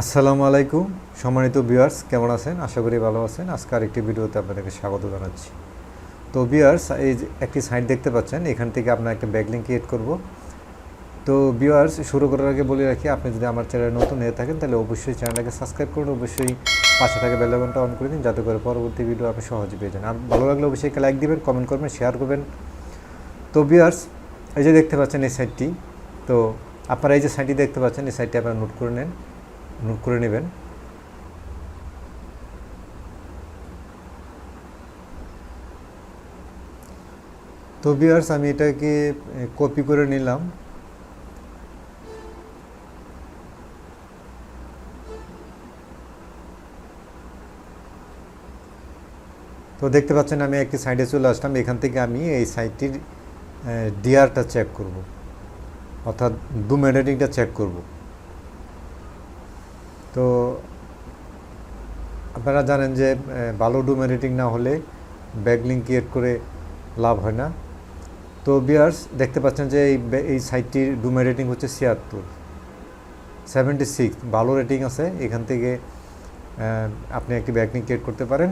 আসসালামু আলাইকুম। সম্মানিত ভিউয়ার্স, কেমন আছেন? আশা করি ভালো আছেন। আজকে আরেকটি ভিডিওতে আপনাদেরকে স্বাগত জানাচ্ছি। তো ভিউয়ার্স, এই একটি সাইট দেখতে পাচ্ছেন, এখান থেকে আপনার একটা ব্যাকলিং ক্রিয়েট করব। তো ভিউয়ার্স, শুরু করার আগে বলে রাখি, আপনি যদি আমার চ্যানেলে নতুন হয়ে থাকেন, তাহলে অবশ্যই চ্যানেলটাকে সাবস্ক্রাইব করুন। অবশ্যই পাশে থাকা বেল আইকনটা অন করে দিন, যাতে করে পরবর্তী ভিডিও আপনি সহজে পেয়ে যান। আর ভালো লাগলে অবশ্যই একটা লাইক দেবেন কমেন্ট করবেন শেয়ার করবেন। তো ভিউয়ার্স, এই যে দেখতে পাচ্ছেন এই সাইটটি, তো আপনারা এই যে সাইটটি দেখতে পাচ্ছেন, এই সাইটটি আপনারা নোট করে নেন। নোট করে নেবেন। তো বিয়ার্স আমি এটাকে কপি করে নিলাম। তো দেখতে পাচ্ছেন, আমি একটি সাইডে চলে আসলাম। এখান থেকে আমি এই সাইডটির ডিআরটা চেক করব। অর্থাৎ বুম এডিটিংটা চেক করব। তো আপনারা জানেন যে ভালো ডুম রেটিং না হলে ব্যাগলিং ক্রিয়েট করে লাভ হয় না। তো বিয়ার্স দেখতে পাচ্ছেন যে এই এই সাইটটির ডুমে রেটিং হচ্ছে ছিয়াত্তর। সেভেন্টি সিক্স ভালো রেটিং আছে। এখান থেকে আপনি একটি ব্যাগলিং ক্রিয়েট করতে পারেন।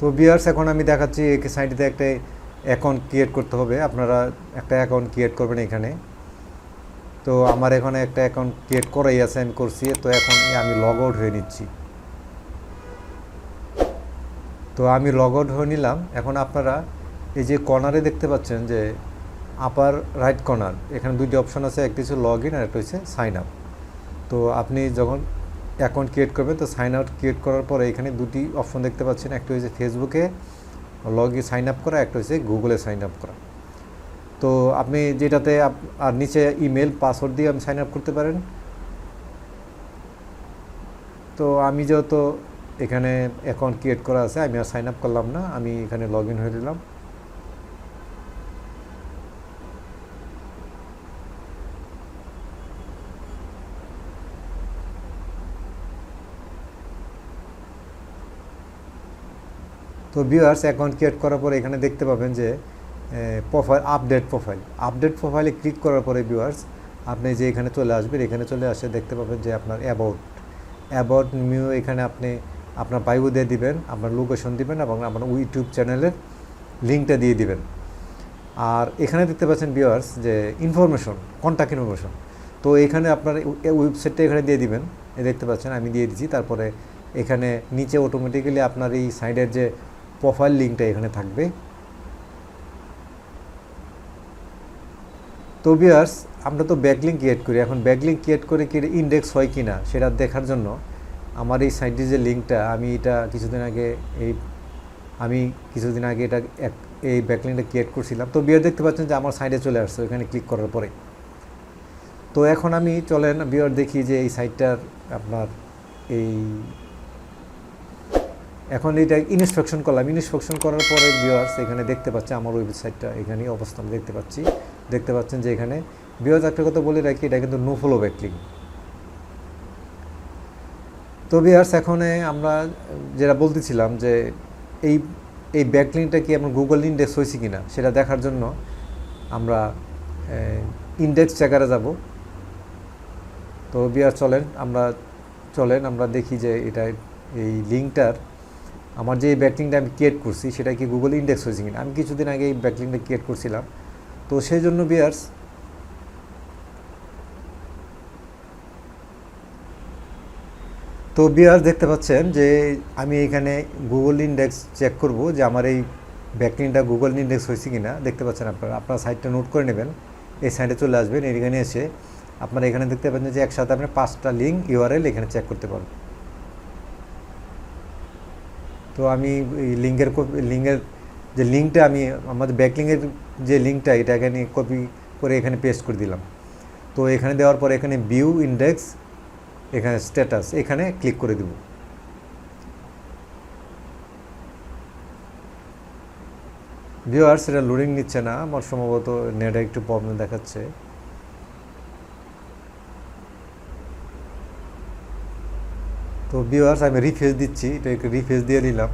তো বিয়ার্স এখন আমি দেখাচ্ছি এই সাইটটিতে একটা অ্যাকাউন্ট ক্রিয়েট করতে হবে। আপনারা একটা অ্যাকাউন্ট ক্রিয়েট করবেন এখানে। তো আমার এখানে একটা অ্যাকাউন্ট ক্রিয়েট করাই আছে, আমি করছি। তো এখন আমি লগ আউট হয়ে নিচ্ছি। তো আমি লগ আউট হয়ে নিলাম। এখন আপনারা এই যে কর্নারে দেখতে পাচ্ছেন যে আপার রাইট কর্নার এখানে দুইটি অপশন আছে একটি হচ্ছে লগ ইন আর একটা হচ্ছে সাইন আপ তো আপনি যখন অ্যাকাউন্ট ক্রিয়েট করবেন তো সাইন আউট ক্রিয়েট করার পরে এখানে দুটি অপশন দেখতে পাচ্ছেন। একটা হয়েছে ফেসবুকে লগ ইন সাইন আপ করা, একটা হয়েছে গুগলে সাইন আপ করা। তো আপনি যেটাতে আর নিচে ইমেল পাসওয়ার্ড দিয়ে আপনি সাইন আপ করতে পারেন। তো আমি যেহেতু এখানে অ্যাকাউন্ট ক্রিয়েট করা আছে, আমি আর সাইন আপ করলাম না, আমি এখানে লগ ইন হয়ে দিলাম তো ভিউয়ার্স অ্যাকাউন্ট ক্রিয়েট করার পরে এখানে দেখতে পাবেন যে প্রোফাইল আপডেট প্রোফাইল আপডেট প্রোফাইলে ক্লিক করার পরে ভিউয়ার্স আপনি যে এখানে চলে আসবেন, এখানে চলে আসে দেখতে পাবেন যে আপনার অ্যাবাউট অ্যাবাউট নিউ এখানে আপনি আপনার বায়ু দিয়ে দিবেন, আপনার লোকেশন দিবেন এবং আপনার ইউটিউব চ্যানেলের লিঙ্কটা দিয়ে দিবেন। আর এখানে দেখতে পাচ্ছেন ভিউয়ার্স যে ইনফরমেশন কন্ট্যাক্ট ইনফরমেশন তো এখানে আপনার ওয়েবসাইটটা এখানে দিয়ে দিবেন। দেখতে পাচ্ছেন, আমি দিয়ে দিচ্ছি তারপরে এখানে নিচে অটোমেটিক্যালি আপনার এই সাইডের যে প্রোফাইল লিঙ্কটা এখানে থাকবে। তো বিয়ার্স আমরা তো ব্যাকলিং ক্রিয়েট করি। এখন ব্যাকলিং ক্রিয়েট করে কি ইন্ডেক্স হয় কি না সেটা দেখার জন্য আমার এই সাইটটির যে লিঙ্কটা আমি এটা কিছুদিন আগে এই, আমি কিছুদিন আগে এটা এক, এই ব্যাকলিংটা ক্রিয়েট করছিলাম। তো বিয়ার দেখতে পাচ্ছেন যে আমার সাইডে চলে আসছে, ওখানে ক্লিক করার পরে। তো এখন আমি চলেন বিয়ার দেখি যে এই সাইটটার আপনার এই এখন এটা ইনস্ট্রাকশন করলাম। ইনস্ট্রাকশন করার পরে ভিউয়ার্স এখানে দেখতে পাচ্ছে আমার ওয়েবসাইটটা এখানেই অবস্থান দেখতে পাচ্ছি। দেখতে পাচ্ছেন যে এখানে ভিউয়ার্স একটা কথা বলে রাখি, এটা কিন্তু নো ফলো ব্যাকলিং তো ভিউয়ার্স এখন আমরা যেটা বলতেছিলাম যে এই এই ব্যাকলিংটা কি আমার গুগল ইন্ডেক্স হয়েছে কি না সেটা দেখার জন্য আমরা ইন্ডেক্স চেকারে যাব। তো বিয়ার চলেন, আমরা চলেন, আমরা দেখি যে এটা, এই লিঙ্কটার আমার যে ব্যাকলিংটা আমি ক্রিয়েট করছি, সেটা কি গুগল ইন্ডেক্স হয়েছে কিনা? আমি কিছুদিন আগে এই ব্যাকলিংটা ক্রিয়েট করছিলাম। তো সেই জন্য বিয়ার্স তো বিয়ার্স দেখতে পাচ্ছেন যে আমি এখানে গুগল ইন্ডেক্স চেক করব যে আমার এই ব্যাকলিংটা গুগল ইন্ডেক্স হয়েছে কিনা। দেখতে পাচ্ছেন আপনারা, আপনার সাইটটা নোট করে নেবেন। এই সাইটে চলে আসবেন, এখানে এসে আপনারা এখানে দেখতে পাচ্ছেন যে একসাথে আপনি পাঁচটা লিঙ্ক ইউআরএল এখানে চেক করতে পারবেন। তো আমি লিঙ্কের লিঙ্কের যে লিঙ্কটা আমি, আমাদের ব্যাকলিংয়ের যে লিঙ্কটা এটা এখানে কপি করে এখানে পেস্ট করে দিলাম। তো এখানে দেওয়ার পর এখানে ভিউ ইন্ডেক্স এখানে স্ট্যাটাস এখানে ক্লিক করে দেব। ভিউয়ার্স এটা লোডিং নিচ্ছে না, আমার সম্ভবত নেটে একটু প্রবলেম দেখাচ্ছে। তো ভিউয়ার্স আমি রিফ্রেশ দিচ্ছি এটা একটু রিফ্রেশ দিয়ে নিলাম।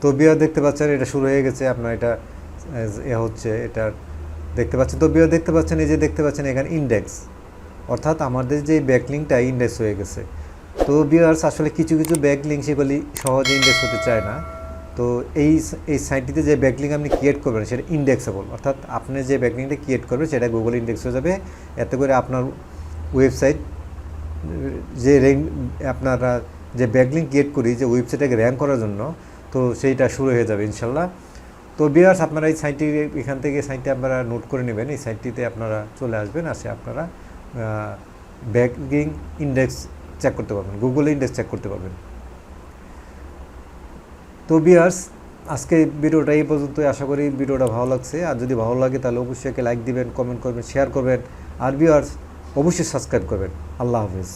তো বিয়ার দেখতে পাচ্ছেন, এটা শুরু হয়ে গেছে, আপনার এটা এ হচ্ছে এটা দেখতে পাচ্ছেন। তো বিয়ার দেখতে পাচ্ছেন, এই যে দেখতে পাচ্ছেন, এখানে ইন্ডেক্স অর্থাৎ আমাদের যে ব্যাকলিংটা ইন্ডেক্স হয়ে গেছে। তো বিয়ার্স আসলে কিছু কিছু ব্যাকলিং সেগুলি সহজে ইন্ডেক্স হতে চায় না। তো এই এই সাইটটিতে যে ব্যাকলিং আপনি ক্রিয়েট করবেন, সেটা ইন্ডেক্সেবল অর্থাৎ আপনি যে ব্যাকলিংটা ক্রিয়েট করবেন সেটা গুগল ইন্ডেক্স হয়ে যাবে। এতে করে আপনার ওয়েবসাইট যে র্যাঙ্ক আপনারা, যে ব্যাকলিং ক্রিয়েট করি, যে ওয়েবসাইটটাকে র্যাঙ্ক করার জন্য, তো সেইটা শুরু হয়ে যাবে, ইনশাল্লাহ। তো বিয়ার্স, আপনারা এই সাইটটি এখান থেকে সাইটটি আপনারা নোট করে নেবেন। এই সাইটটিতে আপনারা চলে আসবেন, আসে আপনারা ব্যাকলিং ইন্ডেক্স চেক করতে পারবেন গুগলে ইন্ডেক্স চেক করতে পারবেন। তো বিয়ার্স, আজকে ভিডিওটা এই পর্যন্তই। আশা করি ভিডিওটা ভালো লাগছে। আর যদি ভালো লাগে, তাহলে অবশ্যই একে লাইক দিবেন কমেন্ট করবেন শেয়ার করবেন। আর বিয়ার্স, অবশ্যই সাবস্ক্রাইব করবেন। আল্লাহ হাফিজ।